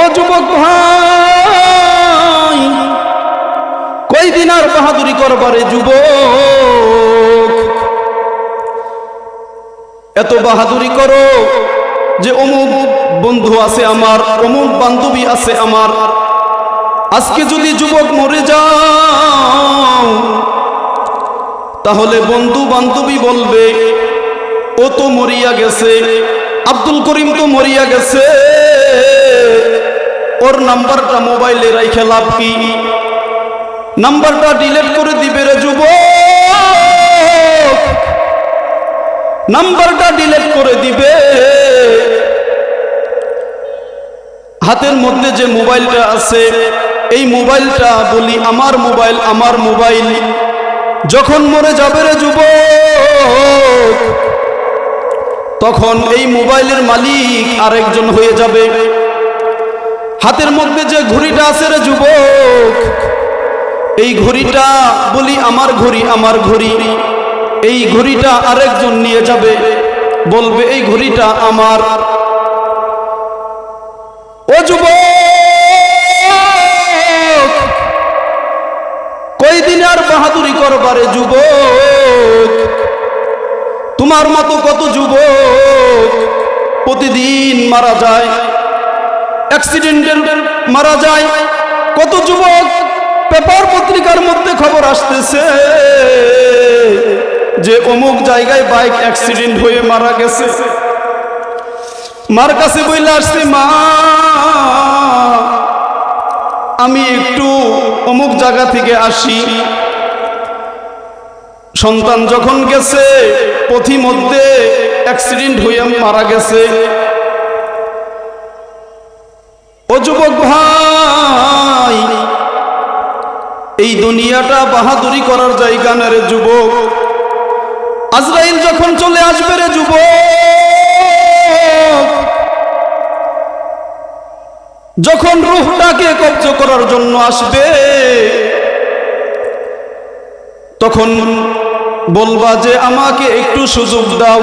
ও যুবক ভাই কই দিন আর বাহাদুরি করবারে যুবক? এত বাহাদুরি করো যে অমুক বন্ধু আছে আমার, অমুক বান্ধবী আছে আমার। আজকে যদি যুবক মরে যাও, তাহলে বন্ধু বান্ধবী বলবে, ও তো মরিয়া গেছে, আব্দুল করিম তো মরিয়া গেছে। ওর নাম্বারটা মোবাইলে রাইখে লাভ কি? নাম্বারটা ডিলেট করে দিবে রে যুবক। নাম্বারটা ডিলেট করে দিবে। হাতের মধ্যে যে মোবাইলটা আছে, এই মোবাইলটা বলি, আমার মোবাইল আমার মোবাইল। যখন মরে যাবে রে যুবক, তখন এই মোবাইলের মালিক আরেকজন হয়ে যাবে। হাতের মধ্যে যে ঘড়িটা আছে রে যুবক, এই ঘড়িটা বলি আমার ঘড়ি আমার ঘড়ি। এই ঘড়িটা আরেকজন নিয়ে যাবে, বলবে এই ঘড়িটা আমার। ও যুবক কই দিন আর বাহাদুরি করবারে যুবক? তোমার মতো কত যুবক প্রতিদিন মারা যায়? অ্যাক্সিডেন্টের মারা যায়। কত যুবক পেপার পত্রিকার মধ্যে খবর আসতেছে যে অমুক জায়গায় বাইক অ্যাক্সিডেন্ট হয়ে মারা গেছে। মার কাছে বইলে আসছে, মা, আমি একটু অমুক জায়গা থেকে আসি। সন্তান যখন গেছে পথি মধ্যে অ্যাক্সিডেন্ট হয়ে মারা গেছে। ও যুবক ভাই, এই দুনিয়াটা বাহাদুরি করার জায়গা না রে যুবক। আজরাইল যখন চলে আসবে রে যুবক, যখন রুহটাকে কব্জ করার জন্য আসবে, তখন বলবা যে আমাকে একটু সুযোগ দাও।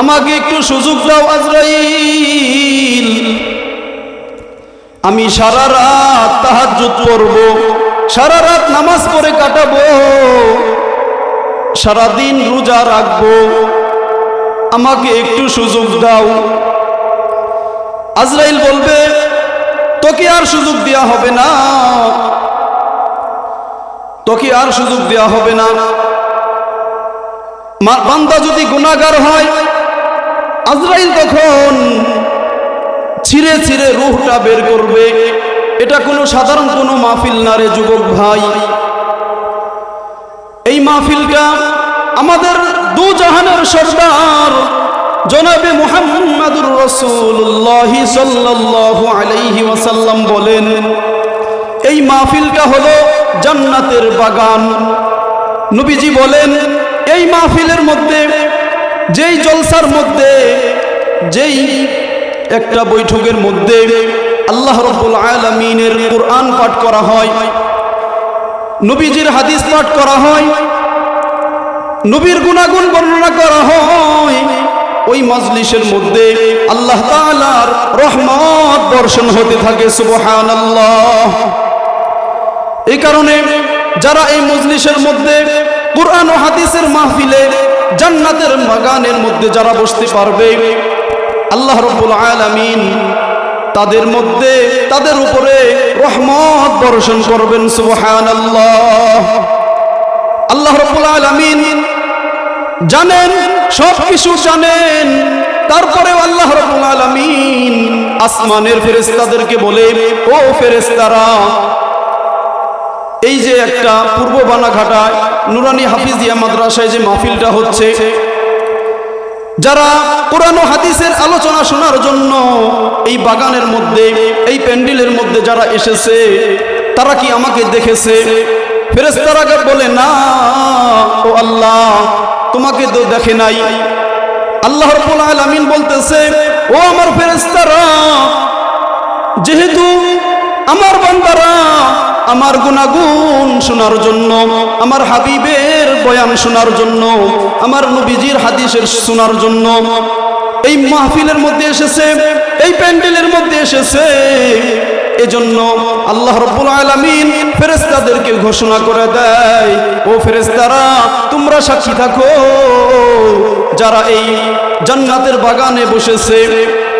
আমাকে একটু সুযোগ দাও আজরাইল। আমি সারা রাত তাহাজ্জুদ করব সারা রাত নামাজ পড়ে কাটাবো, সারাদিন রোজা রাখব। আমাকে একটু সুযোগ দাও। আজরাইল বলবে, তোকে আর সুযোগ দেওয়া হবে না। তোকে আর সুযোগ দেওয়া হবে না। বান্দা যদি গুণাগার হয় আজরাইল তখন ছিঁড়ে ছিঁড়ে রুহটা বের করবে। এটা কোনো সাধারণ কোনো মাহফিল না রে যুবক ভাই। এই মাহফিলটা আমাদের দু জাহানের সর্দার জনাবে মুহাম্মাদুর রসুল্লাহ সাল্লাল্লাহু আলাইহি ওয়াসাল্লাম বলেন, এই মাহফিলটা হলো জান্নাতের বাগান। নবীজি বলেন, এই মাহফিলের মধ্যে যেই জলসার মধ্যে, যেই একটা বৈঠকের মধ্যে আল্লাহ রব্বুল আলমিনের কোরআন পাঠ করা হয়, নবীজির হাদিস পাঠ করা হয়, নবীর গুণাগুণ বর্ণনা করা হয়, ওই মজলিসের মধ্যে আল্লাহ তাআলার রহমত বর্ষণ হতে থাকে, সুবহানাল্লাহ। এই কারণে যারা এই মজলিসের মধ্যে কোরআন ও হাদিসের মাহফিলে জান্নাতের বাগানের মধ্যে যারা বসতে পারবে, আল্লাহ রব্বুল আলামিন তাদের মধ্যে, তাদের উপরে রহমত বর্ষণ করবেন, সুবহানাল্লাহ। আল্লাহ রব্বুল আলামিন জানেন, সব কিছু জানেন। তারপরেও আল্লাহ রব্বুল আলামিন আসমানের ফেরেশতাদেরকে বলে, ও ফেরেশতারা একটা পূর্ব বানাঘাটায় নুরানি হাফিজিয়া মাদ্রাসায় যে মাহফিলটা হচ্ছে, যারা ও হাদিসের আলোচনা শোনার জন্য এই বাগানের মধ্যে, এই প্যান্ডেলের মধ্যে যারা এসেছে, তারা কি আমাকে দেখেছে? ফেরেস্তারাকে বলে, না, ও আল্লাহ, তোমাকে তো দেখে নাই। আল্লাহ আলামিন বলতেছে, ও আমার ফেরেস্তারা যেহেতু আমার বান্দারা, আমার গুণাগুণ শোনার জন্য, আমার হাবিবের বয়ান শোনার জন্য, আমার নবীজির হাদিসের শোনার জন্য, এই মাহফিলের মধ্যে এসেছে, এই প্যান্ডেলের মধ্যে এসেছে। এজন্য আল্লাহ রব্বুল আলামিন ফেরেশতাদেরকে ঘোষণা করে দেয়, ও ফেরেশতারা, তোমরা সাক্ষী থাকো। যারা এই জান্নাতের বাগানে বসেছে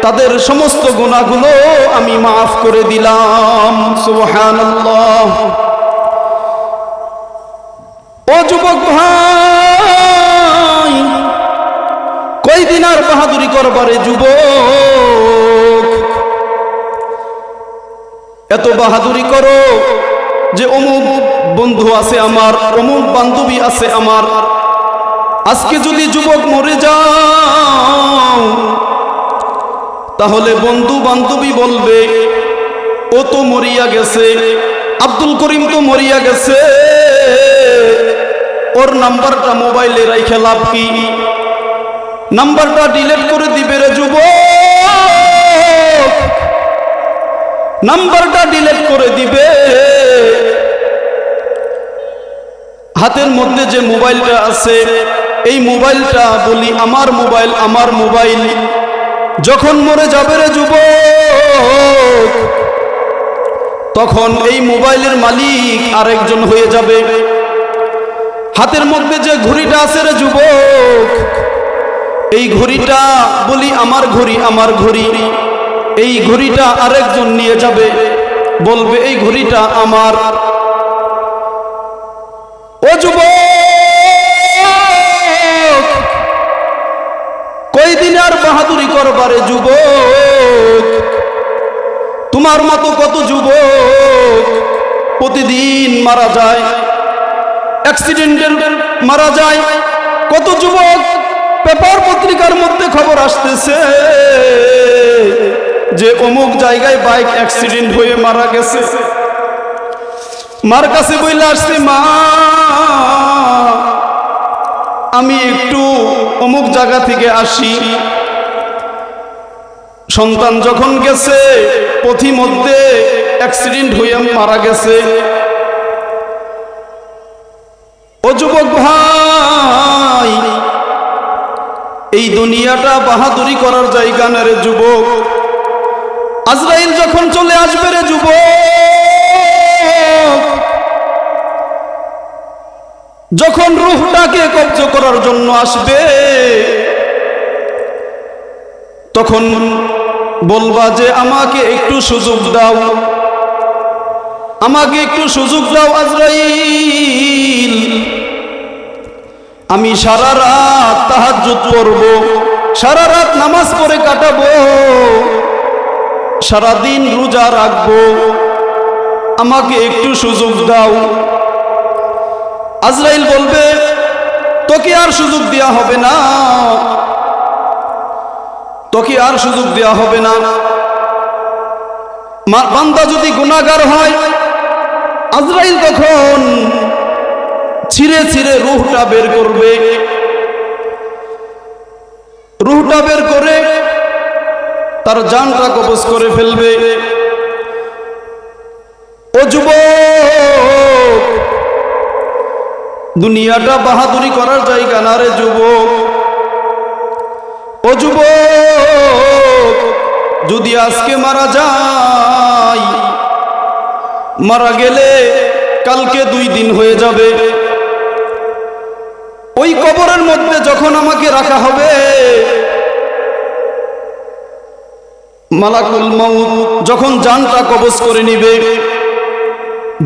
তাদের সমস্ত গুণাগুলো আমি মাফ করে দিলাম। সুবহানাল্লাহ। ও যুবক ভাই, কয়দিন আর বাহাদুরি করবারে যুবক? এত বাহাদুরি করো যে অমুক বন্ধু আছে আমার, অমুক বান্ধবী আছে আমার। আজকে যদি যুবক মরে যাও তাহলে বন্ধু বান্ধবী বলবে, ও তো মরিয়া গেছে, আব্দুল করিম তো মরিয়া গেছে। ওর নাম্বারটা মোবাইলে রাইখে লাভ কি? নাম্বারটা ডিলেট করে দিবে রে যুব নাম্বারটা ডিলেট করে দিবে। হাতের মধ্যে যে মোবাইলটা আছে, এই মোবাইলটা বলি, আমার মোবাইল আমার মোবাইল। যখন মরে যাবে রে যুবক, তখন এই মোবাইলের মালিক আরেকজন হয়ে যাবে। হাতের মধ্যে যে ঘড়িটা আছে রে যুবক, এই ঘড়িটা বলি আমার ঘড়ি আমার ঘড়ি। এই ঘড়িটা আরেকজন নিয়ে যাবে, বলবে এই ঘড়িটা আমার। ও যুবক বাহাদুরি করবারে যুবক। তোমার মতো কত যুবক প্রতিদিন মারা যায় অ্যাক্সিডেন্টের মারা যায়। কত যুবক পেপার পত্রিকার মধ্যে খবর আসতেছে যে অমুক জায়গায় বাইক অ্যাক্সিডেন্ট হয়ে মারা গেছে। মার কাছে বইলে আসছে, মা, আমি একটু অমুক জায়গা থেকে আসি। সন্তান যখন গেছে পথি মধ্যে অ্যাক্সিডেন্ট হয়ে মারা গেছে। ও যুবক ভাই, এই দুনিয়াটা বাহাদুরি করার জায়গা না রে যুবক। আজরাইল যখন চলে আসবে রে যুবক, যখন রুহটাকে কব্জ করার জন্য আসবে, তখন বলবা যে আমাকে একটু সুযোগ দাও। আমাকে একটু সুযোগ দাও আজরাইল। আমি সারা রাত তাহাজ্জুদ পড়ব, সারা রাত নামাজ পড়ে কাটাবো সারা দিন রোজা রাখব। আমাকে একটু সুযোগ দাও। আজরাইল বলবে, তোকে আর সুযোগ দেওয়া হবে না। তোকে আর সুযোগ দেওয়া হবে না। বান্দা যদি গুণাগার হয়, আজরাইল তখন ছিঁড়ে ছিঁড়ে রুহটা বের করবে। রুহটা বের করে তার জানটা কবজ করে ফেলবে। ও যুব দুনিয়াটা বাহাদুরি করার জায়গা না রে যুবক। ও যুবক, যদি আজকে মারা যায়, মারা গেলে কালকে দুই দিন হয়ে যাবে। ওই কবরের মধ্যে যখন আমাকে রাখা হবে, মালাকুল মৌত যখন জানটা কবজ করে নিবে,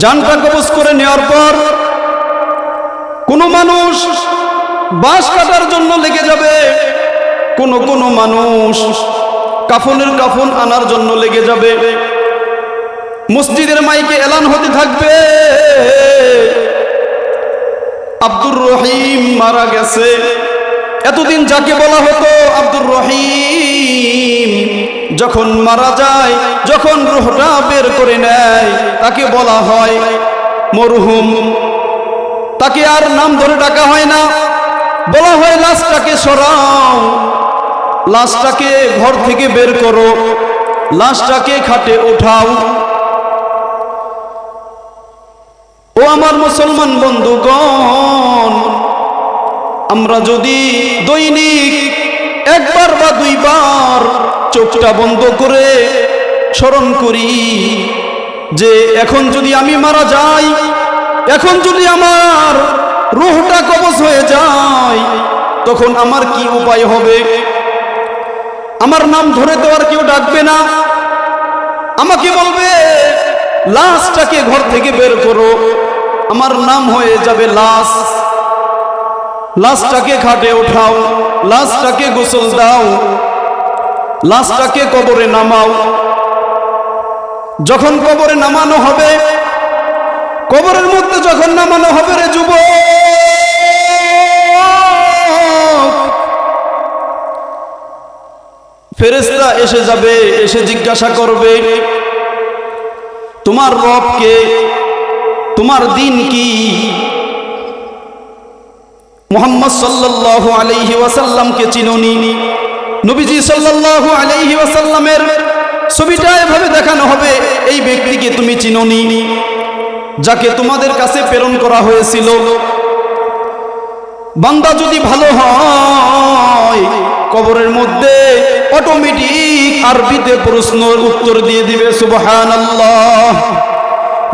জানটা কবজ করে নেওয়ার পর কোনো মানুষ বাঁশ কাটার জন্য লেগে যাবে। কোন কোন মানুষ কাফনের কাফন আনার জন্য লেগে যাবে। মসজিদের মাইকে এলান হতে থাকবে। আব্দুর রহিম মারা গেছে। এতদিন যাকে বলা হতো আব্দুর রহিম, যখন মারা যায়, যখন রোহটা বের করে নেয়, তাকে বলা হয় মরহুম। তাকে আর নাম ধরে ডাকা হয় না। বলা হয়, লাশটাকে সরাও। লাশটাকে ঘর থেকে বের করো। লাশটাকে খাটে ওঠাও। ও আমার মুসলমান বন্ধুগণ, আমরা যদি দৈনিক একবার বা দুইবার চোখটা বন্ধ করে স্মরণ করি যে এখন যদি আমি মারা যাই, এখন যদি আমার রুহটা কবজ হয়ে যায়, তখন আমার কি উপায় হবে? আমার নাম ধরে তো আর কেউ ডাকবে না। আমাকে বলবে, লাশটাকে ঘর থেকে বের করো। আমার নাম হয়ে যাবে লাশ। লাশটাকে খাটে ওঠাও লাশটাকে গোসল দাও, লাশটাকে কবরে নামাও। যখন কবরে নামানো হবে, কবরের মধ্যে যখন নামানো হবে রে যুব ফেরেস্তা এসে যাবে, এসে জিজ্ঞাসা করবে, তোমার রবকে তোমার দিন কি? মোহাম্মদ সাল্লাল্লাহু আলাইহি ওয়াসাল্লামকে চিনোনি। নবীজি সাল্লাল্লাহু আলাইহি ওয়াসাল্লামের ছবিটা এভাবে দেখানো হবে, এই ব্যক্তিকে তুমি চিনো চিনোনি, যাকে তোমাদের কাছে প্রেরণ করা হয়েছিল। বান্দা যদি ভালো হয় কবরের মধ্যে অটোমেটিক আরবিতে প্রশ্নের উত্তর দিয়ে দিবে সুবহান আল্লাহ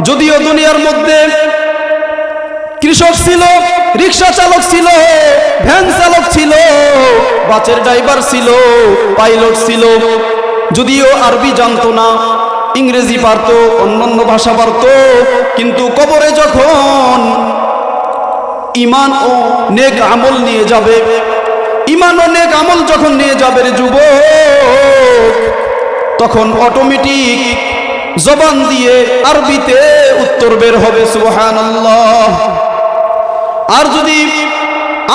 যদিও দুনিয়ার মধ্যে কৃষক ছিল, রিক্সা চালক ছিল, ভ্যান চালক ছিল, বাসের ড্রাইভার ছিল, পাইলট ছিল, যদিও আরবি জানতো না, ইংরেজি পারত, অন্যান্য ভাষা পারত, কিন্তু কবরে যখন ইমান ও নেক আমল নিয়ে যাবে ইমান অনেক আমল যখন নিয়ে যাবে যুব তখন অটোমেটিক জবান দিয়ে আরবিতে উত্তর বের হবে, সুবহানাল্লাহ। আর যদি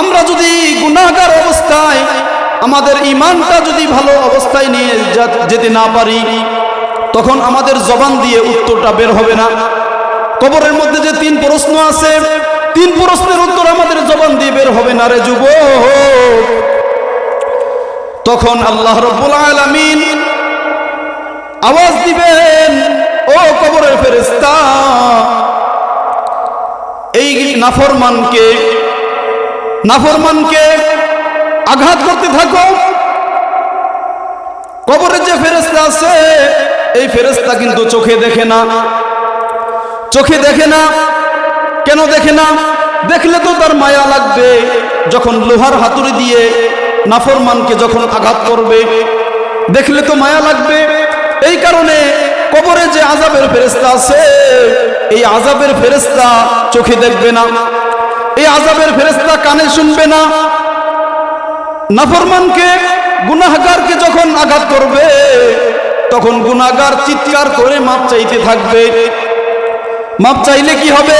আমরা যদি গুনাহগার অবস্থায় আমাদের ইমানটা যদি ভালো অবস্থায় নিয়ে যেতে না পারি, তখন আমাদের জবান দিয়ে উত্তরটা বের হবে না। কবরের মধ্যে যে তিন প্রশ্ন আছে তিন প্রশ্নের উত্তর আমাদের জবান দিয়ে বের হবে না রে যুব তখন আল্লাহ রব্বুল আলামিন আওয়াজ দিবেন, ও কবরের ফেরেস্তা এই নাফরমানকে নাফরমানকে আঘাত করতে থাকো। কবরের যে ফেরেস্তা আছে, এই ফেরেস্তা কিন্তু চোখে দেখে না। চোখে দেখে না কেন দেখে না? দেখলে তো তার মায়া লাগবে। যখন লোহার হাতুড়ি দিয়ে নাফরমানকে যখন আঘাত করবে, দেখলে তো মায়া লাগবে। এই কারণে কবরে যে আজাবের ফেরেস্তা আছে, এই আজাবের ফেরেস্তা চোখে দেখবে না। এই আজাবের ফেরেস্তা কানে শুনবে না। নাফরমানকে, গুনাহগারকে যখন আঘাত করবে, তখন গুনাহগার চিৎকার করে মাপ চাইতে থাকবে। মাপ চাইলে কি হবে?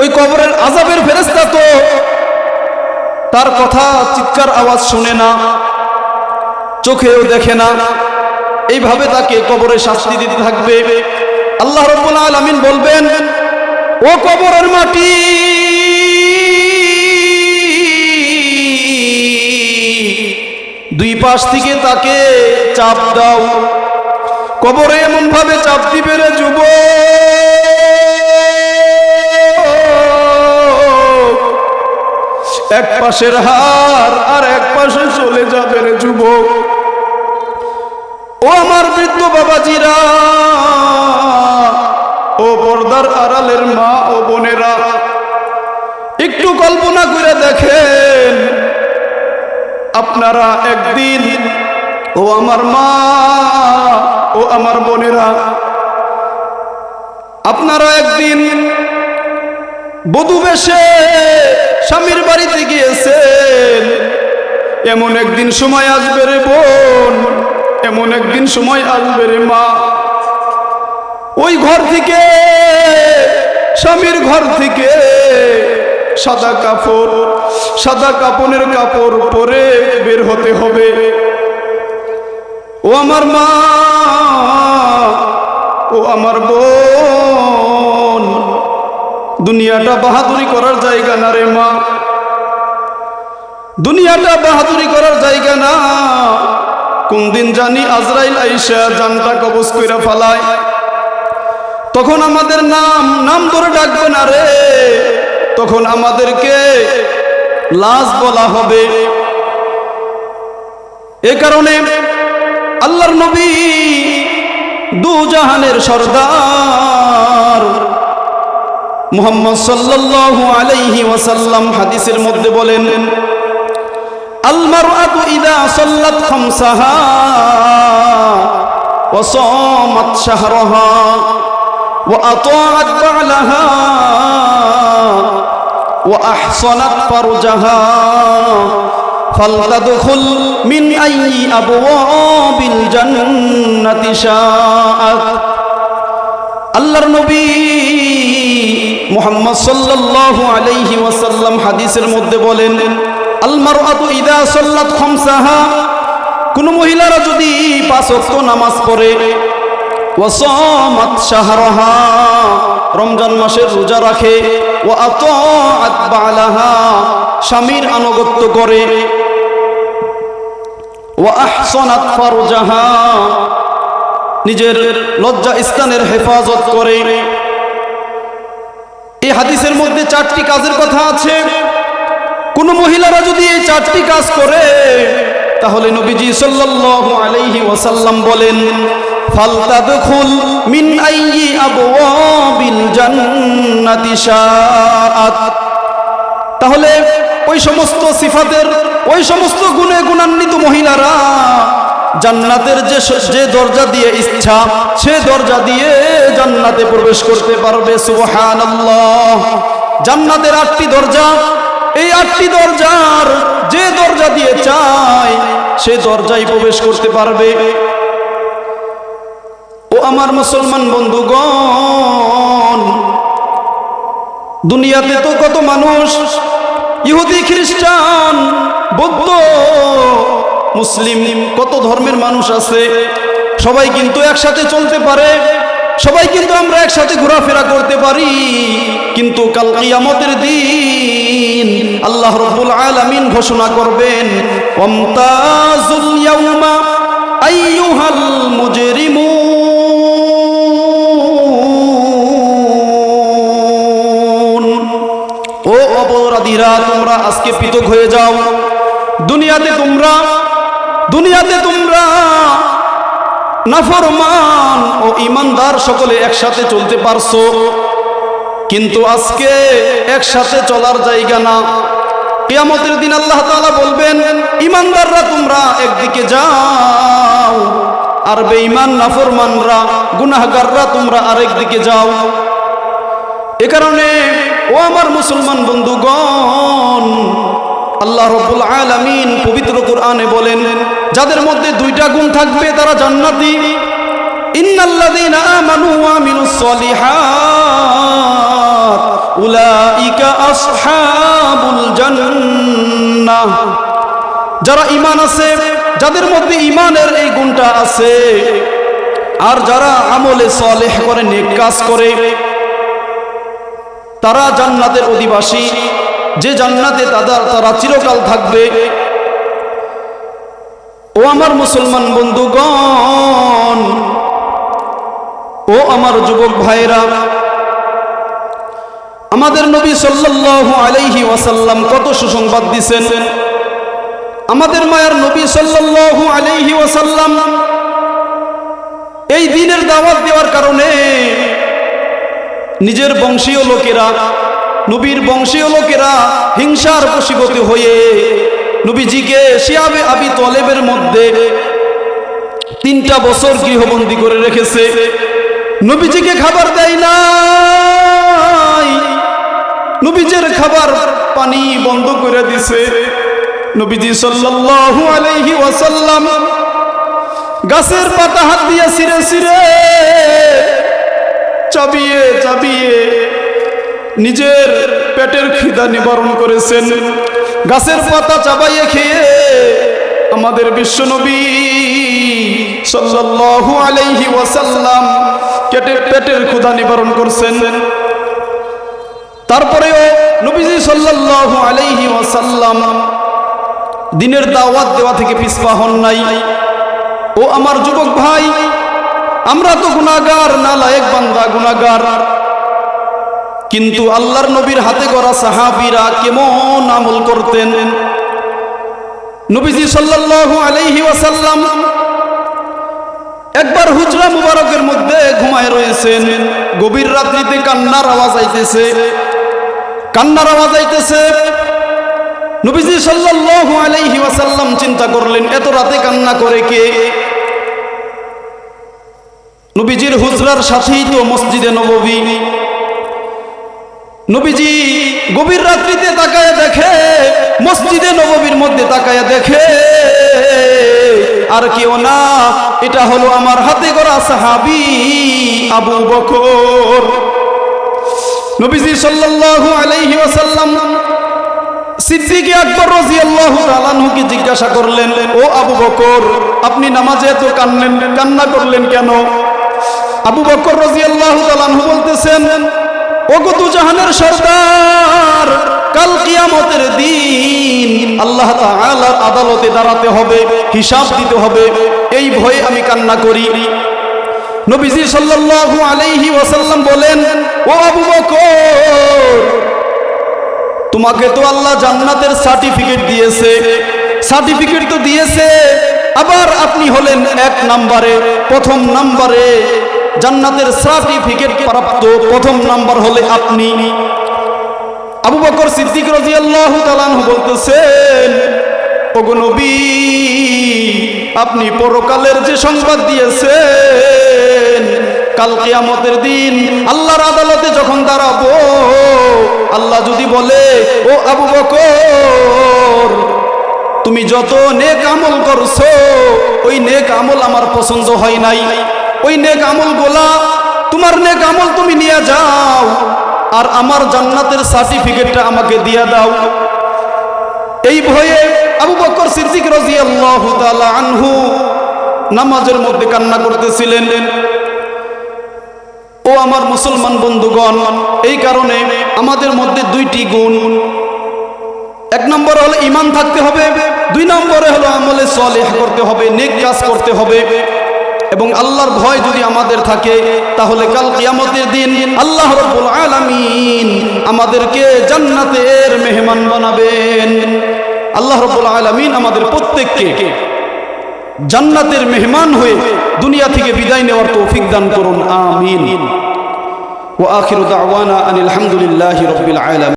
ওই কবরের আজাবের ফেরেস্তা তো তার কথা চিৎকার আওয়াজ শুনে না, চোখেও দেখে না। এইভাবে তাকে কবরে শাস্তি দিতে থাকবে। আল্লাহ রব্বুল আলামিন বলবেন, ও কবরের মাটি, দুই পাশ থেকে তাকে চাপ দাও। কবরে এমন ভাবে চাপ দিবে রে যুব এক পাশের হার আর এক পাশে চলে যাবে রে যুবক। ও আমার বৃদ্ধ বাবাজিরা, ও পর্দার আড়ালের মা ও বোনেরা, একটু কল্পনা করে দেখেন, আপনারা একদিন, ও আমার মা, ও আমার বোনেরা, আপনারা একদিন বধু বেশে স্বামীর বাড়িতে এমন একদিন সময় আসবে রে বোন, এমন একদিন সময় আসবে রে মা। ওই ঘর থেকে, স্বামীর ঘর থেকে সাদা কাপড়, সাদা কাপড়ের কাপড় পরে বের হতে হবে। ও আমার মা, ও আমার বোন, দুনিয়াটা বাহাদুরি করার জায়গা না রে মা। দুনিয়াটা বাহাদুরি করার জায়গা না। কোন দিন জানি আজরাইল আইসা জানটা কবজ কইরা ফালায়। তখন আমাদের নাম নাম ধরে ডাকবে না রে। তখন আমাদেরকে লাশ বলা হবে। এ কারণে আল্লাহর নবী দু জাহানের সর্দার মুহাম্মদ সাল্লাল্লাহু আলাইহি ওয়াসাল্লাম হাদিসের মধ্যে বলেন আল মারআতু ইদা সাল্লাত খামসাহা ওয়া সামাত শাহরাহা ওয়া আতাআত বা'লাহা ওয়া আহসানাত ফারজাহা فلتدخل من أي أبواب الجنة شاءت আল্লাহর নবী মুহাম্মদ সাল্লাল্লাহু আলাইহি ওয়াসাল্লাম হাদিসের মধ্যে বলেন আল মারআতু ইদা সাল্লাত খামসাহা। কোন মহিলারা যদি নামাজ পড়ে রমজান মাসের রোজা রাখে ও আত স্বামীর আনুগত্য করে ফারজাহা, নিজের লজ্জা স্থানের হেফাজত করে। এই হাদিসের মধ্যে চারটি কাজের কথা আছে। কোন মহিলারা যদি এই চারটি কাজ করে, তাহলে নবীজি সাল্লাল্লাহু আলাইহি ওয়াসাল্লাম বলেন, ফালতাদখুল মিন আইয়ি আবওয়াবিল জান্নাতি শাআত। তাহলে ওই সমস্ত সিফাতের, ওই সমস্ত গুণে গুণান্বিত মহিলারা জান্নাতের যে যে দরজা দিয়ে ইচ্ছা, সে দরজা দিয়ে জান্নাতে প্রবেশ করতে পারবে, সুবহানাল্লাহ। জান্নাতের আটটি দরজা এই আটটি দরজার যে দরজা দিয়ে চায়, সে দরজায় প্রবেশ করতে পারবে। ও আমার মুসলমান বন্ধুগণ, দুনিয়াতে তো কত মানুষ ইহুদি, খ্রিস্টান, বৌদ্ধ, মুসলিম, কত ধর্মের মানুষ আছে, সবাই কিন্তু একসাথে চলতে পারে। সবাই কিন্তু আমরা একসাথে ঘোরাফেরা করতে পারি। কিন্তু কাল কিয়ামতের দিন আল্লাহ রব্বুল আলামিন ঘোষণা করবেন ওমতাজুল ইয়াউমা আইয়ুহাল মুজরিমুন। ও অপরাধীরা, তোমরা আজকে পৃথক হয়ে যাও। দুনিয়াতে তোমরা, দুনিয়াতে নাফরমান ও ইমানদার, সকলে একসাথে চলতে পারছ। কিন্তু আজকে একসাথে চলার জায়গা না। কিয়ামতের দিন আল্লাহ তাআলা বলবেন, ইমানদাররা তোমরা একদিকে যাও, আর বেঈমান নাফরমানরা গুনাহগাররা তোমরা আরেক দিকে যাও। এ কারণে, ও আমার মুসলমান বন্ধুগণ আল্লাহ রব্বুল আলামিন পবিত্র কোরআনে বলেন, যাদের মধ্যে দুইটা গুণ থাকবে তারা জান্নাতি। যারা ঈমান আছে, যাদের মধ্যে ঈমানের এই গুণটা আছে, আর যারা আমলে সলেহ করে, নেক করে, তারা জান্নাতের অধিবাসী। যে জান্নাতে তাদের, তারা চিরকাল থাকবে। ও আমার মুসলমান বন্ধুগণ, ও আমার যুবক ভাইরা আমাদের নবী সাল্লাল্লাহু আলাইহি ওয়াসাল্লাম কত সুসংবাদ দিছেন। আমাদের মায়ের নবী সাল্লাল্লাহু আলাইহি ওয়াসাল্লাম এই দিনের দাওয়াত দেওয়ার কারণে নিজের বংশীয় লোকেরা নবীর বংশীয় লোকেরা হিংসার বশীভূত হয়ে নবীজিকে শিয়াবে আবি তলেবের মধ্যে তিনটা বছর গৃহবন্দী করে রেখেছে। নবীজিকে খাবার দেয় নাই। নবীজের খাবার পানি বন্ধ করে দিছে। নবীজি সাল্লাল্লাহু আলাইহি ওয়াসাল্লাম গাছের পাতা হাত দিয়ে ছিঁড়ে ছিঁড়ে চাবিয়ে চাবিয়ে নিজের পেটের খিদা নিবারণ করেছেন। গাছের পাতা চাবাইয়ে খেয়ে আমাদের বিশ্বনবী সাল্লাল্লাহু আলাইহি ওয়াসাল্লাম পেটের পেটের ক্ষুধা নিবারণ করছেন। তারপরেও নবীজি সাল্লাল্লাহু আলাইহি ওয়াসাল্লাম দিনের দাওয়াত দেওয়া থেকে পিছপা হন নাই। ও আমার যুবক ভাই, আমরা তো গুনাগার না, লায়েক বান্দা গুনাগার কিন্তু আল্লাহর নবীর হাতে করা সাহাবিরা কেমন আমল করতেন? নবীজি সাল্লাল্লাহু আলাইহি ওয়াসাল্লাম একবার হুজরা মুবারকের মধ্যে ঘুমায় রয়েছেন। গভীর রাত্রিতে কান্নার আওয়াজ আইতেছে। কান্নার আওয়াজ আইতেছে। নবীজি সাল্লাল্লাহু আলাইহি ওয়াসাল্লাম চিন্তা করলেন, এত রাতে কান্না করে কে? নবীজির হুজরার সাথেই তো মসজিদে নববী। নবীজি গভীর রাত্রিতে তাকায় দেখে, মসজিদে নববীর মধ্যে তাকায় দেখে, আর কেউ না, এটা হলো আমার হাতে গড়া সাহাবি আবু বকর। নবীজি সাল্লাল্লাহু আলাইহি ওয়াসাল্লাম সিদ্দিক আকবর রাদিয়াল্লাহু তাআলা আনহুকে জিজ্ঞাসা করলেন, ও আবু বকর, আপনি নামাজে এত কান্নেন, কান্না করলেন কেন? আবু বকর রাদিয়াল্লাহু তাআলা আনহু বলতেছেন ওগো দুজাহানের সরদার, কাল কিয়ামতের দিন আল্লাহ তাআলার আদালতে দাঁড়াতে হবে, হিসাব দিতে হবে। এই ভয়ে আমি কান্না করি। নবীজি সাল্লাল্লাহু আলাইহি ওয়াসাল্লাম বলেন, ও আবু বকর, তোমাকে তো আল্লাহ জান্নাতের সার্টিফিকেট দিয়েছে। সার্টিফিকেট তো দিয়েছে, আবার আপনি হলেন এক নম্বরে, প্রথম নম্বরে। জান্নাতের সার্টিফিকেট প্রাপ্ত প্রথম নাম্বার হলে আপনি আবু বকর সিদ্দিক রাদিয়াল্লাহু তাআলা বলতেছেন, ওগো নবী, আপনি পরকালের যে সংবাদ দিয়েছেন, কাল কিয়ামতের দিন আল্লাহর আদালতে যখন দাঁড়াবো, আল্লাহ যদি বলে, ও আবু বকর, তুমি যত নেক আমল করছ, ওই নেক আমল আমার পছন্দ হয় নাই। ওই নেক আমল গোলা, তোমার নেক আমল তুমি নিয়ে যাও, আর আমার জান্নাতের সার্টিফিকেটটা আমাকে দিয়ে দাও। এই ভয়ে আবু বকর সিদ্দিক রাদিয়াল্লাহু তাআলা আনহু নামাজের মধ্যে কান্না করতেছিলেন। ও আমার মুসলমান বন্ধুগণ, এই কারণে আমাদের মধ্যে দুইটি গুণ। এক নম্বর হলো ইমান থাকতে হবে, দুই নম্বরে হলো আমলে সলেহ করতে হবে, নেক কাজ করতে হবে। এবং আল্লাহর ভয় যদি আমাদের থাকে, তাহলে কাল কিয়ামতের দিন আল্লাহ রব্বুল আলামিন আমাদেরকে জান্নাতের মেহমান বানাবেন। আল্লাহ রব্বুল আলামিন আমাদের প্রত্যেককে জান্নাতের মেহমান হয়ে দুনিয়া থেকে বিদায় নেওয়ার তৌফিক দান করুন, আমিন। ওয়া আখিরু দাওয়ানা আনিল হামদুলিল্লাহি রাব্বিল আলামিন।